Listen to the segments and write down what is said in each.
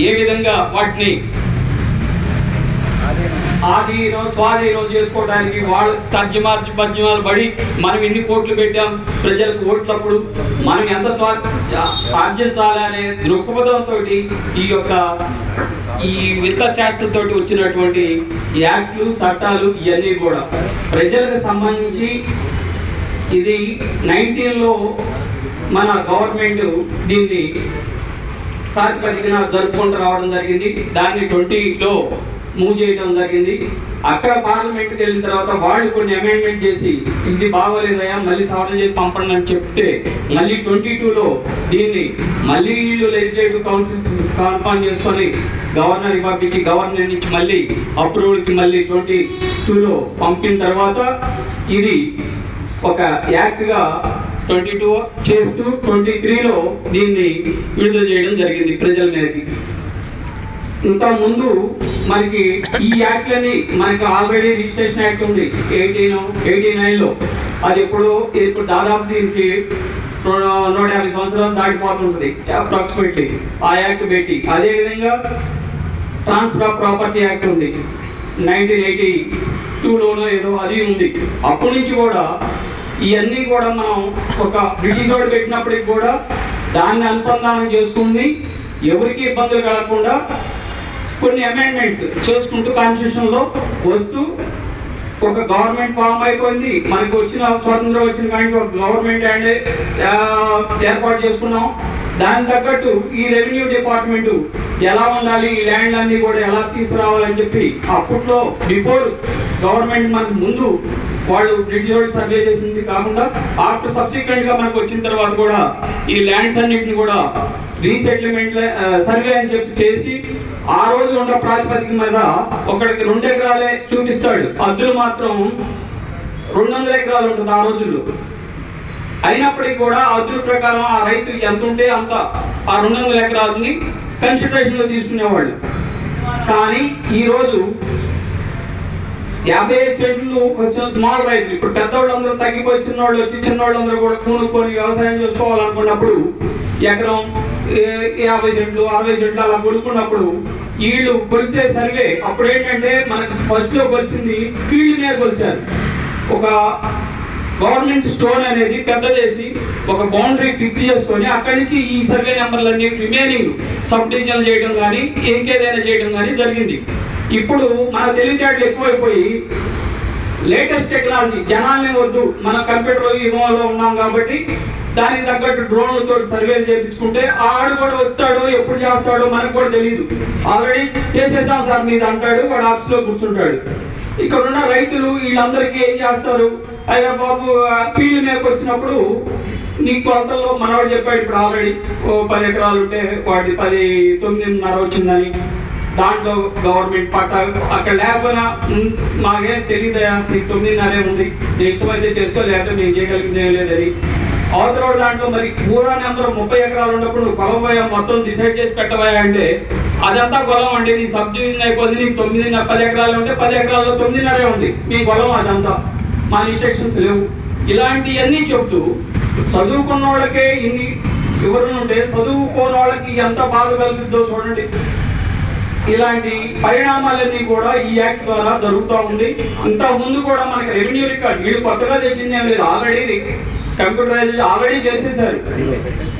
ఏ విధంగా వాటిని ఆధీనం స్వాధీనం చేసుకోవడానికి వాళ్ళు తర్జమాలు పద్యమాలు పడి మనం ఎన్ని కోట్లు పెట్టాం? ప్రజలకు ఓట్లప్పుడు మనం ఎంత స్వా ఆర్జించాలి అనే దృక్పథంతో ఈ యొక్క ఈ వింత శాస్త్రంతో వచ్చినటువంటి యాక్ట్లు చట్టాలు ఇవన్నీ కూడా. ప్రజలకు సంబంధించి ఇది నైన్టీన్లో మన గవర్నమెంట్ దీన్ని ప్రాతిపదికన జరుపుకుంటూ రావడం జరిగింది. దాన్ని ట్వంటీలో మూవ్ చేయడం జరిగింది. అక్కడ పార్లమెంట్కి వెళ్ళిన తర్వాత వాళ్ళు కొన్ని అమెండ్మెంట్ చేసి ఇది బాగోలేదయా మళ్ళీ సవరణ చేసి పంపండి అని చెప్తే మళ్ళీ ట్వంటీ టూలో దీన్ని మళ్ళీ వీళ్ళు లెజిస్లేటివ్ కౌన్సిల్స్ కన్ఫర్మ్ చేసుకొని గవర్నర్ పంపించి గవర్నర్ నుంచి మళ్ళీ అప్రూవల్కి మళ్ళీ ట్వంటీ టూలో పంపిన తర్వాత ఇది ఒక యాక్ట్గా ట్వంటీ టూ చేస్తూ ట్వంటీ త్రీలో దీన్ని విడుదల చేయడం జరిగింది ప్రజల మీదకి ఇంకా ముందు మనకి ఈ యాక్ట్లని మనకి ఆల్రెడీ రిజిస్ట్రేషన్ యాక్ట్ ఉంది. ఎయిటీన్ ఎయిటీ నైన్లో. అది ఎప్పుడు ఇప్పుడు దాదాపు దీనికి నూట యాభై సంవత్సరాలు దాటిపోతుంటుంది అప్రాక్సిమేట్లీ ఆ యాక్ట్ పెట్టి అదేవిధంగా ట్రాన్స్ఫర్ ఆఫ్ ప్రాపర్టీ యాక్ట్ ఉంది. నైన్టీన్ ఎయిటీ టూలోనో ఏదో అది ఉంది. అప్పటి నుంచి కూడా ఇవన్నీ కూడా మనం ఒక బ్రిటిష్ వాడు పెట్టినప్పటికి కూడా దాన్ని అనుసంధానం చేసుకుని ఎవరికి ఇబ్బందులు కలగకుండా కొన్ని అమెండ్మెంట్స్ చేసుకుంటూ కాన్స్టిట్యూషన్లో వస్తూ ఒక గవర్నమెంట్ ఫామ్ అయిపోయింది. మనకు వచ్చిన స్వాతంత్రం వచ్చిన కానీ ఒక గవర్నమెంట్ అండ్ uh, ఏర్పాటు చేసుకున్నాం. దాని తగ్గట్టు ఈ రెవెన్యూ డిపార్ట్మెంటు ఎలా ఉండాలి? ఈ ల్యాండ్ అన్ని కూడా ఎలా తీసుకురావాలని చెప్పి అప్పట్లో బిఫోర్ గవర్నమెంట్ మనకు ముందు వాళ్ళు బ్రిటిష్ వాళ్ళు సర్వే చేసింది కాకుండా ఆఫ్టర్ సబ్సిక్వెంట్గా మనకు వచ్చిన తర్వాత కూడా ఈ ల్యాండ్స్ అన్నిటిని కూడా రీసెటిల్మెంట్ సర్వే అని చెప్పి చేసి ఆ రోజు ఉన్న ప్రాతిపదిక మీద ఒకడికి రెండు ఎకరాలే చూపిస్తాడు. అద్దులు మాత్రం రెండు వందల ఎకరాలు ఉంటుంది ఆ రోజుల్లో. అయినప్పటికీ కూడా అద్దుల ప్రకారం ఆ రైతు ఎంత ఉంటే అంత ఆ రెండు వందల ఎకరాలని కన్సిడరేషన్లో తీసుకునేవాళ్ళు. కానీ ఈ రోజు యాభై ఐదు సెంట్లు వచ్చిన స్మాల్ రైతులు ఇప్పుడు పెద్దవాళ్ళందరూ తగ్గిపోయి చిన్నవాళ్ళు వచ్చి చిన్నవాళ్ళందరూ కూడా కూనుకొని వ్యవసాయం చేసుకోవాలనుకున్నప్పుడు ఎకరం ఏ- యాభై సెంట్లు అరవై సెంట్లు అలా కొనుక్కున్నప్పుడు వీళ్ళు కొలిచే సర్వే అప్పుడు ఏంటంటే మనకు ఫస్ట్లో కొలిచింది ఫీల్డ్ మీద కొలిచారు. ఒక గవర్నమెంట్ స్టోన్ అనేది పెద్ద చేసి ఒక బౌండరీ ఫిక్స్ చేసుకొని అక్కడి నుంచి ఈ సర్వే నెంబర్లన్నీ రిమైనింగ్ సబ్ డివిజన్ చేయడం కానీ ఇంకేదైనా చేయడం కానీ జరిగింది. ఇప్పుడు మన తెలివితేటలు ఎక్కువైపోయి లేటెస్ట్ టెక్నాలజీ జనాల్ని వద్దు. మన కంప్యూటర్ యుగంలో ఉన్నాం కాబట్టి దానికి తగ్గట్టు డ్రోన్లతో సర్వేలు చేయించుకుంటే ఆడు కూడా వస్తాడో ఎప్పుడు చేస్తాడో మనకు కూడా తెలియదు ఆల్రెడీ చేసేసాం సార్ మీద అంటాడు వాడు ఆఫీస్లో కూర్చుంటాడు. ఇక్కడ ఉన్న రైతులు వీళ్ళందరికీ ఏం చేస్తారు? అయినా బాబు పీలు మీదకి వచ్చినప్పుడు నీ కొలతల్లో మనవాడు చెప్పాడు ఇప్పుడు ఆల్రెడీ ఓ పది ఎకరాలు ఉంటే వాటి పది తొమ్మిదిన్నర వచ్చిందని. దాంట్లో గవర్నమెంట్ పట్ట అక్కడ లేకపోయినా మాకేం తెలియదయా నీకు తొమ్మిదిన్నరే ఉంది. నెక్స్ట్ ఇష్టమైతే చేస్తో లేకపోతే నేను చేయగలిగింది చేయలేదని లేదని. అవతల దాంట్లో మరి పూరా అందరూ ముప్పై ఎకరాలు ఉన్నప్పుడు నువ్వు మొత్తం డిసైడ్ చేసి పెట్టబోయా అంటే అదంతా కొలం అండి నీ సబ్ డివిజన్ అయిపోయింది నీకు తొమ్మిదిన్నర పది ఎకరాలు ఉంటే పది ఎకరాల్లో తొమ్మిదిన్నరే ఉంది. మీ పొలం అదంతా. మా ఇన్స్ట్రక్షన్స్ లేవు. ఇలాంటివన్నీ చెప్తూ చదువుకున్న వాళ్ళకే ఇన్ని వివరణ ఉంటే చదువుకోని వాళ్ళకి ఎంత బాధ కలుగుద్దో చూడండి. ఇలాంటి పరిణామాలన్నీ కూడా ఈ యాక్ట్ ద్వారా జరుగుతూ ఉంది. అంత ముందు కూడా మనకి రెవెన్యూ రికార్డ్ వీళ్ళు కొత్తగా తెచ్చింది ఏం లేదు. ఆల్రెడీ కంప్యూటరైజ్ ఆల్రెడీ చేసేసారు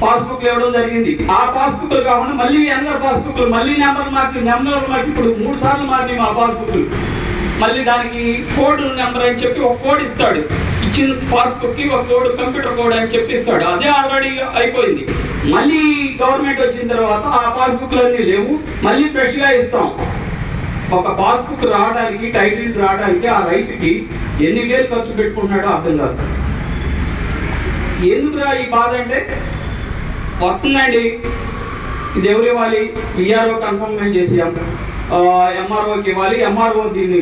పాస్బుక్ ఇవ్వడం జరిగింది. ఆ పాస్బుక్ కాకుండా మళ్ళీ అందరు పాస్బుక్ మళ్ళీ నెంబర్ మార్చి నెంబర్ మార్చి ఇప్పుడు మూడు సార్లు మారి మా పాస్బుక్ మళ్ళీ దానికి కోడ్ నెంబర్ అని చెప్పి ఒక కోడ్ ఇస్తాడు. ఇచ్చిన పాస్బుక్కి ఒక కోడ్ కంప్యూటర్ కోడ్ అని చెప్పి ఇస్తాడు. అదే ఆల్రెడీ అయిపోయింది. మళ్ళీ గవర్నమెంట్ వచ్చిన తర్వాత ఆ పాస్బుక్లు అన్నీ లేవు. మళ్ళీ ఫ్రెష్గా ఇస్తాం. ఒక పాస్బుక్ రావడానికి టైటిల్ రావడానికి ఆ రైతుకి ఎన్ని వేలు ఖర్చు పెట్టుకుంటున్నాడో అర్థం కాదు. ఎందుకురా ఈ బాధ అంటే? వస్తుందండి. ఇది ఎవరు ఇవ్వాలి? విఆర్ఓ కన్ఫర్మ్ చేసి ఎంఆర్ఓకి ఇవ్వాలి. ఎంఆర్ఓ దీన్ని